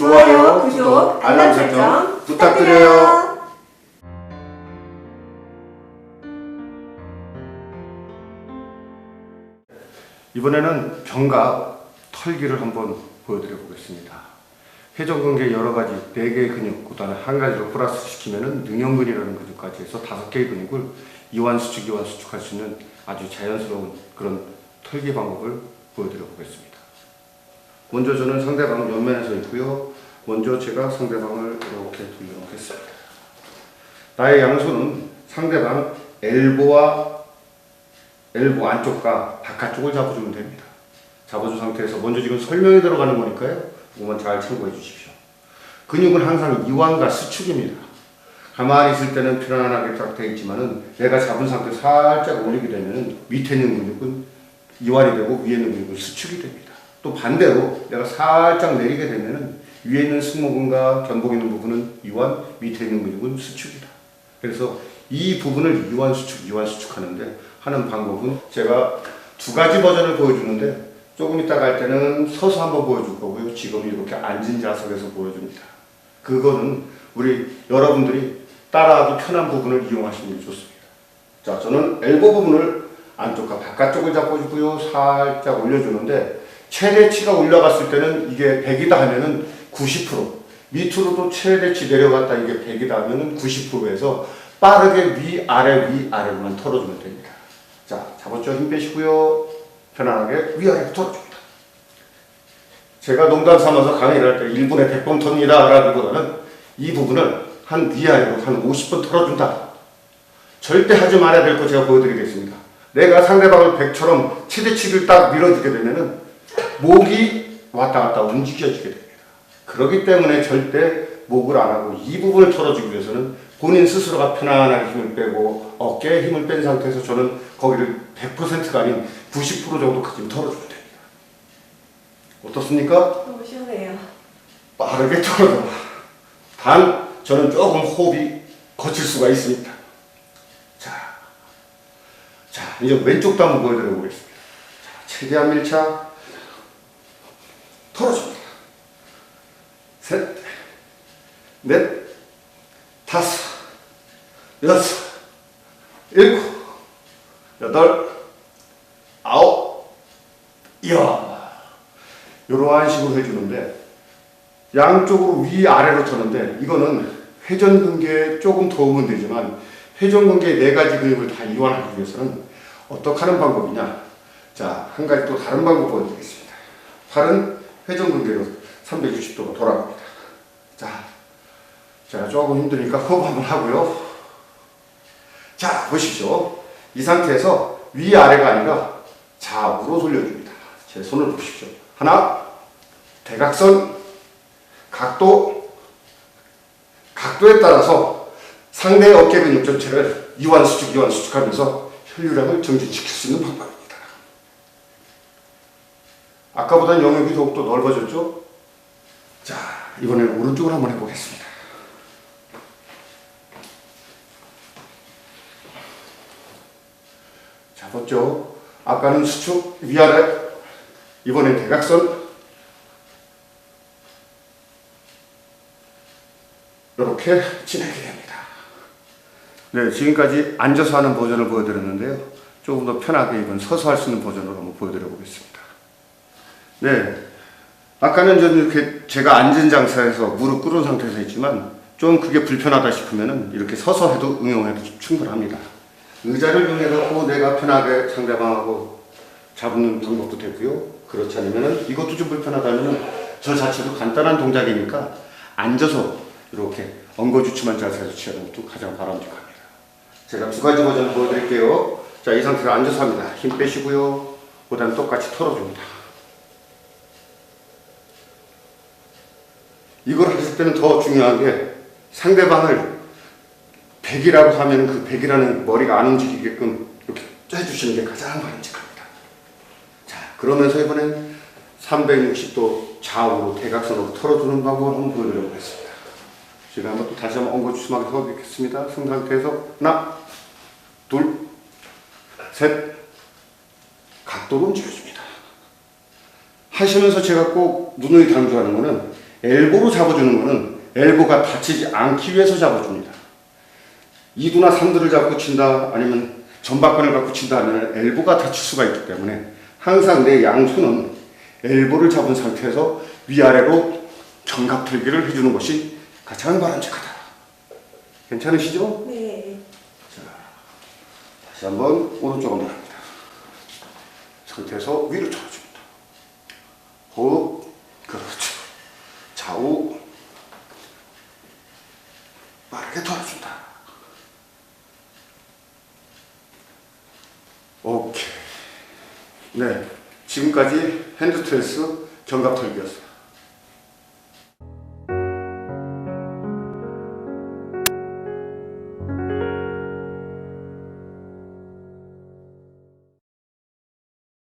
좋아요, 구독, 알람 설정 부탁드려요. 이번에는 견갑 털기를 한번 보여드려 보겠습니다. 회전근개 여러 가지 4개의 근육, 그다음에 한 가지를 플러스 시키면은 능형근이라는 근육까지 해서 5개의 근육을 이완 수축, 이완 수축 할 수 있는 아주 자연스러운 그런 털기 방법을 보여드려 보겠습니다. 먼저 저는 상대방 옆면에 서 있고요. 먼저 제가 상대방을 이렇게 돌려놓겠습니다. 나의 양손은 상대방 엘보와 엘보 안쪽과 바깥쪽을 잡아주면 됩니다. 잡아준 상태에서 먼저 지금 설명이 들어가는 거니까요. 이것만 잘 참고해 주십시오. 근육은 항상 이완과 수축입니다. 가만히 있을 때는 편안하게 딱 되어 있지만은 내가 잡은 상태 살짝 올리게 되면은 밑에 있는 근육은 이완이 되고 위에 있는 근육은 수축이 됩니다. 또 반대로 내가 살짝 내리게 되면은 위에 있는 승모근과 견복 있는 부분은 이완, 밑에 있는 근육은 수축이다. 그래서 이 부분을 이완 수축, 이완 수축 하는데 하는 방법은 제가 두 가지 버전을 보여주는데 조금 이따 갈 때는 서서 한번 보여줄 거고요. 지금 이렇게 앉은 자석에서 보여줍니다. 그거는 우리 여러분들이 따라하기 편한 부분을 이용하시는 게 좋습니다. 자, 저는 엘보 부분을 안쪽과 바깥쪽을 잡아주고요. 살짝 올려주는데 최대치가 올라갔을 때는 이게 100이다 하면은 90% 밑으로도 최대치 내려갔다 이게 100이다 하면은 90%에서 빠르게 위 아래 위 아래로만 털어주면 됩니다. 자, 잡았죠? 힘 빼시고요. 편안하게 위아래 털어줍니다. 제가 농담 삼아서 강의를 할 때 1분에 100번 텁니다 라기보다는 이 부분을 한 위아래로 한 50번 털어준다. 절대 하지 말아야 될 거 제가 보여드리겠습니다. 내가 상대방을 백처럼 최대치를 딱 밀어주게 되면은 목이 왔다 갔다 움직여지게 됩니다. 그렇기 때문에 절대 목을 안 하고 이 부분을 털어주기 위해서는 본인 스스로가 편안하게 힘을 빼고 어깨에 힘을 뺀 상태에서 저는 거기를 100%가 아닌 90% 정도까지 털어주면 됩니다. 어떻습니까? 너무 시원해요. 빠르게 털어줘. 단, 저는 조금 호흡이 거칠 수가 있습니다. 자, 자, 이제 왼쪽도 한번 보여드려 보겠습니다. 자, 최대한 밀착. 털어줍니다. 셋, 넷, 다섯, 여섯, 일곱, 여덟, 아홉, 이야. 이러한 식으로 해주는데, 양쪽으로 위아래로 터는데 이거는 회전근개에 조금 도움은 되지만 회전근개의 네 가지 근육을 다 이완하기 위해서는 어떻게 하는 방법이냐 자 한 가지 또 다른 방법 보여드리겠습니다 팔은 회전근개로 360도로 돌아갑니다. 자 제가 조금 힘드니까 호흡 한번 하고요. 자 보십시오 이 상태에서 위아래가 아니라 좌우로 돌려줍니다. 제 손을 보십시오. 하나 대각선 각도, 각도에 따라서 상대의 어깨 근육 전체를 이완 수축, 이완 수축하면서 혈류량을 정진시킬 수 있는 방법입니다. 아까보다는 영역이 더욱더 넓어졌죠? 자, 이번에는 오른쪽으로 한번 해보겠습니다. 잡았죠? 아까는 수축, 위아래, 이번엔 대각선, 이렇게 진행이 됩니다. 네, 지금까지 앉아서 하는 버전을 보여드렸는데요. 조금 더 편하게 이번 서서 할 수 있는 버전으로 한번 보여드려 보겠습니다. 네, 아까는 좀 이렇게 제가 앉은 장사에서 무릎 꿇은 상태에서 했지만 좀 그게 불편하다 싶으면은 이렇게 서서 해도 응용해도 충분합니다. 의자를 이용해서 내가 편하게 상대방하고 잡는 방법도 되고요. 그렇지 않으면은 이것도 좀 불편하다면은 저 자체도 간단한 동작이니까 앉아서 이렇게 엉거주춤한 자세에서 취하는 것도 가장 바람직합니다. 제가 두 가지 버전을 보여드릴게요. 자, 이 상태로 앉아서 합니다. 힘 빼시고요. 그 다음 똑같이 털어줍니다. 이걸 하실 때는 더 중요한 게 상대방을 100이라고 하면 그 100이라는 머리가 안 움직이게끔 이렇게 해주시는 게 가장 바람직합니다. 자, 그러면서 이번엔 360도 좌우로 대각선으로 털어주는 방법을 한번 보여드려 보겠습니다. 제가 한번 또 다시 한번 엉거주춤하게 서보겠습니다. 승 상태에서 하나, 둘, 셋, 각도로 움직여줍니다. 하시면서 제가 꼭 눈을 강조하는 거는 엘보로 잡아주는 거는 엘보가 다치지 않기 위해서 잡아줍니다. 2두나 3두를 잡고 친다 아니면 전박근을 갖고 친다 하면 엘보가 다칠 수가 있기 때문에 항상 내 양손은 엘보를 잡은 상태에서 위아래로 견갑 털기를 해주는 것이 가장 바람직하다. 괜찮으시죠? 네. 다시 한번 오른쪽으로 합니다. 상태에서 위로 쳐줍니다. 호흡, 그렇죠. 좌우, 빠르게 돌아준다. 오케이. 네. 지금까지 핸드 스트레스 견갑 털기였습니다.